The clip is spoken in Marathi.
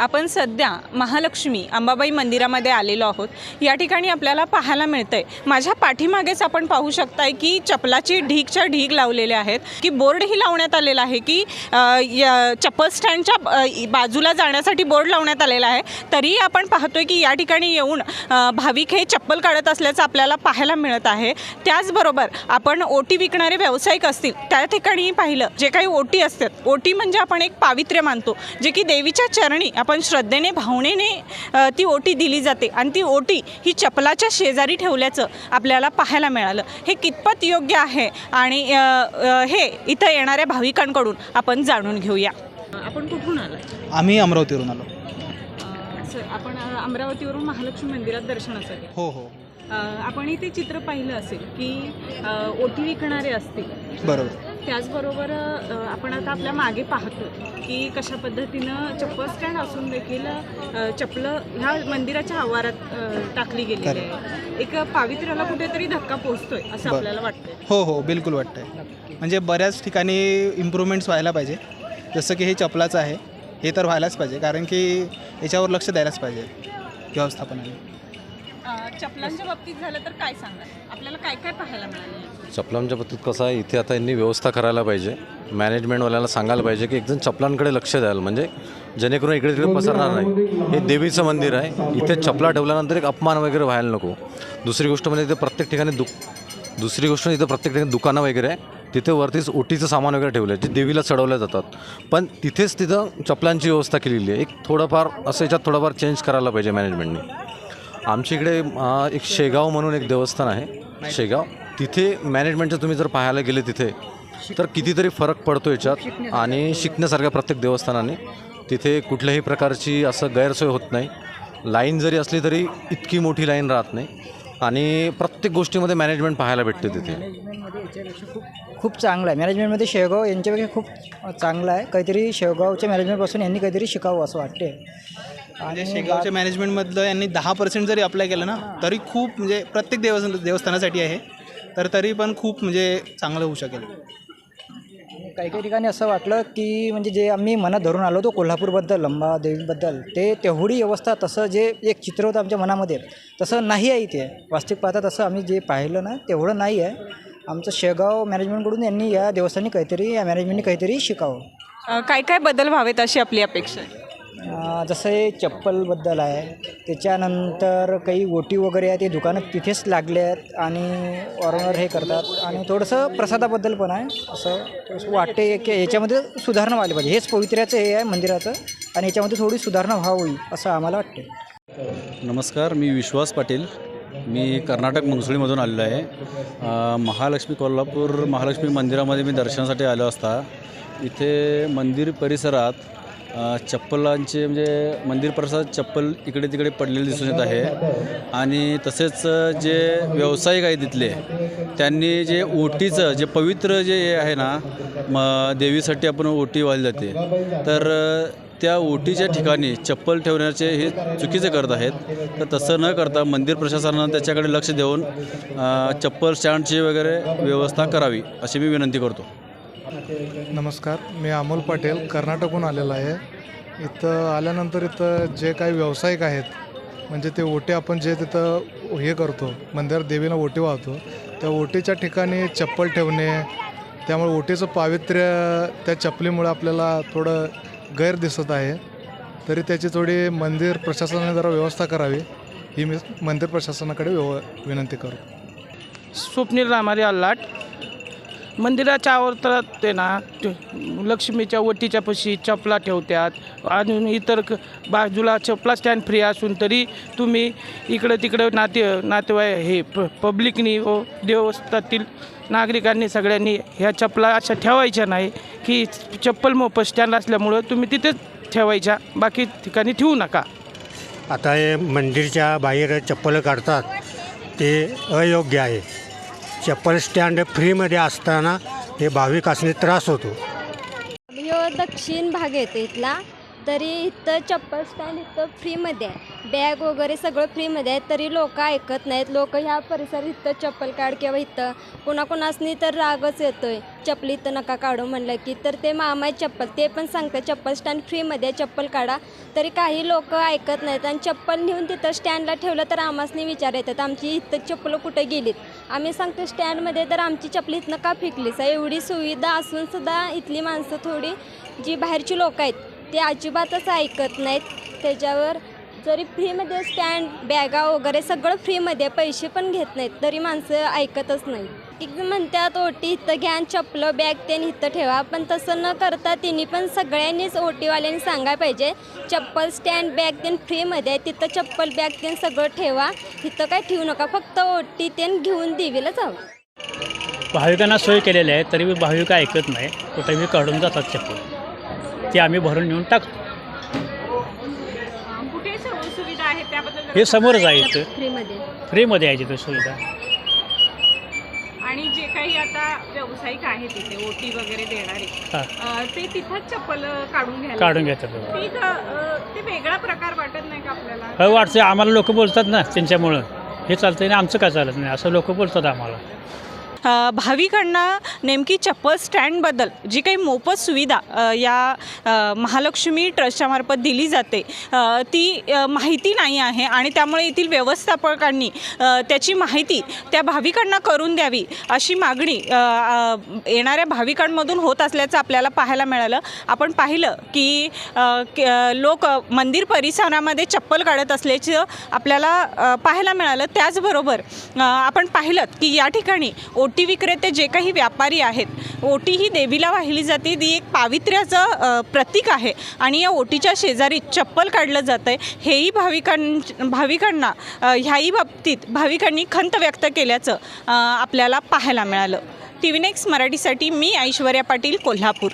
आपण सध्या महालक्ष्मी अंबाबाई मंदिरामध्ये आलेलो आहोत. या ठिकाणी आपल्याला पाहायला मिळतं आहे माझ्या पाठीमागेच आपण पाहू शकताय की चपलाची ढीगच्या ढीग लावलेले आहेत. की बोर्डही लावण्यात आलेला आहे की चप्पल स्टँडच्या बाजूला जाण्यासाठी बोर्ड लावण्यात आलेला आहे. तरीही आपण पाहतोय की या ठिकाणी येऊन भाविक हे चप्पल काढत असल्याचं आपल्याला पाहायला मिळत आहे. त्याचबरोबर आपण ओटी विकणारे व्यावसायिक असतील त्या ठिकाणी पाहिलं. जे काही ओटी असतात ओटी म्हणजे आपण एक पावित्र्य मानतो. जे की देवीच्या चरणी आपण श्रद्धेने भावनेने ती ओटी दिली जाते. आणि ती ओटी ही चपलाच्या शेजारी ठेवल्याचं आपल्याला पाहायला मिळालं. हे कितपत योग्य आहे? आणि हे इथं येणाऱ्या भाविकांकडून आपण जाणून घेऊया. आपण कुठून आलाय? आम्ही अमरावतीवरून आलो. सर आपण अमरावतीवरून महालक्ष्मी मंदिरात दर्शनासाठी हो हो. आपण इथे चित्र पाहिलं असेल की ओटी विकणारे असतील. बरोबर. त्याचबरोबर आपण आता आपल्या मागे पाहतो की कशा पद्धतीनं चप्पल स्टँड असून देखील चपलं ह्या मंदिराच्या आवारात टाकली गेलेली आहे. एक पावित्र्याला कुठेतरी धक्का पोचतोय असं. आपल्याला वाटतंय. हो हो बिलकुल वाटतंय. म्हणजे बऱ्याच ठिकाणी इम्प्रूव्हमेंट्स व्हायला पाहिजे. जसं की हे चपलाचं आहे हे तर व्हायलाच पाहिजे कारण की याच्यावर लक्ष द्यायलाच पाहिजे व्यवस्थापनाने चपलांच्या बाबतीत झालं तर काय सांगाल? आपल्याला काय काय पाहायला मिळालं? चपलांच्या बाबतीत कसं आहे इथे आता यांनी व्यवस्था करायला पाहिजे. मॅनेजमेंटवाल्याला सांगायला पाहिजे की एकदम चपलांकडे लक्ष द्यायला म्हणजे जेणेकरून इकडे तिकडे पसरणार नाही. हे देवीचं मंदिर आहे. इथे चपला ठेवल्यानंतर एक अपमान वगैरे व्हायला नको. दुसरी गोष्ट म्हणजे इथे प्रत्येक ठिकाणी दु दुसरी गोष्ट म्हणजे इथं प्रत्येक ठिकाणी दुकानं वगैरे आहे. तिथे वरतीच ओटीचं सामान वगैरे ठेवलं आहे जे देवीला चढवल्या जातात. पण तिथेच तिथं चपलांची व्यवस्था केलेली आहे. एक थोडंफार असं याच्यात थोडंफार चेंज करायला पाहिजे मॅनेजमेंटने आमच्या इकडे एक शेगाव म्हणून एक देवस्थान आहे शेगाव. तिथे मॅनेजमेंटचं तुम्ही जर पाहायला गेले तिथे तर कितीतरी फरक पडतो याच्यात आणि शिकण्यासारख्या प्रत्येक देवस्थानाने. तिथे कुठल्याही प्रकारची असं गैरसोय होत नाही. लाईन जरी असली तरी इतकी मोठी लाईन राहत नाही. आणि प्रत्येक गोष्टीमध्ये मॅनेजमेंट पाहायला भेटते तिथे. खूप खूप चांगलं आहे. मॅनेजमेंटमध्ये शेगाव यांच्यापेक्षा खूप चांगलं आहे. काहीतरी शेवगावच्या मॅनेजमेंटपासून यांनी काहीतरी शिकावं असं वाटते म्हणजे शेगावच्या मॅनेजमेंटमधलं यांनी दहा पर्सेंट जरी अप्लाय केलं ना तरी खूप म्हणजे प्रत्येक देवस्थान देवस्थानासाठी आहे. तर तरी पण खूप म्हणजे चांगलं होऊ शकेल. काही काही ठिकाणी असं वाटलं की म्हणजे जे आम्ही मनात धरून आलो होतो कोल्हापूरबद्दल अंबा देवीबद्दल ते तेवढी व्यवस्था तसं जे एक चित्र होतं आमच्या मनामध्ये तसं नाही आहे इथे. वास्तविक पाहता तसं आम्ही जे पाहिलं ना तेवढं नाही आहे. आमचं शेगाव मॅनेजमेंटकडून यांनी या देवस्थानी काहीतरी या मॅनेजमेंटनी काहीतरी शिकावं. काय काय बदल व्हावेत अशी आपली अपेक्षा आहे? जसं हे चप्पलबद्दल आहे त्याच्यानंतर काही ओटी वगैरे आहे ते दुकानं तिथेच लागले आहेत आणि ऑर्नर हे करतात. आणि थोडंसं प्रसादाबद्दल पण आहे. असं थोडंसं वाटते की याच्यामध्ये सुधारणा व्हायला पाहिजे. हेच पवित्र्याचं हे आहे मंदिराचं आणि याच्यामध्ये थोडी सुधारणा व्हावी असं आम्हाला वाटते. नमस्कार मी विश्वास पाटील. मी कर्नाटक मनसुळीमधून आलेलो आहे. महालक्ष्मी कोल्हापूर महालक्ष्मी मंदिरामध्ये मी दर्शनासाठी आलो असता. इथे मंदिर परिसरात चप्पलांचे म्हणजे मंदिर परिसरात चप्पल इकडे तिकडे पडलेले दिसून येत आहे. आणि तसेच जे व्यावसायिक आहेत तिथले त्यांनी जे ओटीचं जे पवित्र जे हे आहे ना म देवीसाठी आपण ओटी वाहिली जाते. तर त्या ओटीच्या ठिकाणी चप्पल ठेवण्याचे हे चुकीचे करत आहेत. तर तसं न करता मंदिर प्रशासनानं त्याच्याकडे लक्ष देऊन चप्पल स्टँडची वगैरे व्यवस्था करावी अशी मी विनंती करतो. नमस्कार मी अमोल पाटील कर्नाटकहून आलेलो आहे. इथं आल्यानंतर इथं जे काही व्यावसायिक आहेत म्हणजे ते ओटे आपण जे तिथं हे करतो मंदिरात देवीला ओटी वाहतो त्या ओटीच्या ठिकाणी चप्पल ठेवणे त्यामुळे ओटीचं पावित्र्य त्या चपलीमुळे आपल्याला थोडं गैर दिसत आहे. तरी त्याची थोडी मंदिर प्रशासनाने जरा व्यवस्था करावी ही मी मंदिर प्रशासनाकडे व्यव विनंती करू स्वप्नील रामारी अल्लाट मंदिराच्या आवर्तनात ते ना लक्ष्मीच्या वटीच्या पशी चपला ठेवतात आणि इतर क- बाजूला चपला स्टँड फ्री असून तरी तुम्ही इकडं तिकडं नाते नातेवाय हे प पब्लिकनी व देवस्थातील नागरिकांनी सगळ्यांनी ह्या चपला अशा ठेवायच्या नाही की चप्पल मोफत स्टँड असल्यामुळं तुम्ही तिथेच ठेवायच्या बाकी ठिकाणी ठेवू नका. आता हे मंदिरच्या बाहेर चप्पल काढतात ते अयोग्य आहे. चप्पल स्टँड फ्रीमध्ये असताना हे भाविक असणे त्रास होतो. ह्यो हो दक्षिण भाग येतो इथला. तरी इथं चप्पल स्टँड इथं फ्रीमध्ये आहे. बॅग वगैरे सगळं फ्रीमध्ये आहे. तरी लोक ऐकत नाहीत. लोक ह्या परिसरात इथं चप्पल काढ किंवा इथं कोणाकोणासनी तर रागच येतोय. चप्पल इथं नका काढू म्हणलं की. तर ते मामा आहे चप्पल. ते पण सांगतात चप्पल स्टँड फ्रीमध्ये आहे. चप्पल काढा. तरी काही लोक ऐकत नाहीत. आणि चप्पल नेऊन तिथं स्टँडला ठेवलं तर आम्हासनी विचार येतात. आमची इथं चप्पल कुठे गेलीत? आम्ही सांगतो स्टँडमध्ये तर आमची चपली इथनं का फेकलीच आहे? एवढी सुविधा असून सुद्धा इथली माणसं थोडी जी बाहेरची लोक आहेत ते अजिबातच ऐकत नाहीत. त्याच्यावर जरी फ्रीमध्ये स्टँड बॅगा वगैरे सगळं फ्रीमध्ये पैसे पण घेत नाहीत तरी माणसं ऐकतच नाही एक म्हणतात ओटी इथं घ्या आणि चपलं बॅग ते इथं ठेवा. पण तसं न करता तिन्ही पण सगळ्यांनीच ओटीवाल्यांनी सांगायला पाहिजे चप्पल स्टँड बॅग ते फ्रीमध्ये आहे तिथं चप्पल बॅग ते सगळं ठेवा. तिथं काय ठेवू नका फक्त ओटी ते घेऊन देवीला जावं. भाविकांना सोय केलेली आहे तरी भाविक ऐकत नाही कुठेही काढून जातात चप्पल. ती आम्ही भरून नेऊन टाकतो. कुठे सुविधा आहेत त्याबद्दल हे समोरच आहे इथं. फ्रीमध्ये. फ्रीमध्ये आहे तिथं सुविधा. आणि जे काही आता व्यावसायिक आहेत तिथे ओटी वगैरे देणारे अ, ते तिथंच चप्पल काढून घ्यायला काढून घेतात. ते ते वेगळा प्रकार वाटत नाही का आपल्याला? हो वाटतं आम्हाला लोक बोलतात ना त्यांच्यामुळं. हे चालतं आणि आमचं काय चालत नाही. असं लोक बोलतात आम्हाला. भाविकांना नेमकी चप्पल स्टँडबद्दल जी काही मोफत सुविधा या महालक्ष्मी ट्रस्टच्या मार्फत दिली जाते ती माहिती नाही आहे आणि त्यामुळे येथील व्यवस्थापकांनी त्याची माहिती त्या भाविकांना करून द्यावी अशी मागणी येणाऱ्या भाविकांमधून होत असल्याचं आपल्याला पाहायला मिळालं. आपण पाहिलं की लोक मंदिर परिसरामध्ये चप्पल काढत असल्याचं आपल्याला पाहायला मिळालं. त्याचबरोबर आपण पाहिलं की या ठिकाणी ओ ओटी विक्रेते जे काही व्यापारी आहेत ओटी ही देवीला वाहिली जाते. ती एक पावित्र्याचं प्रतीक आहे. आणि या ओटीच्या शेजारी चप्पल काढलं जातं आहे हेही भाविकां भाविकांना ह्याही बाबतीत भाविकांनी खंत व्यक्त केल्याचं आपल्याला पाहायला मिळालं. टी व्ही नेक्स्ट मराठीसाठी मी ऐश्वर्या पाटील कोल्हापूर.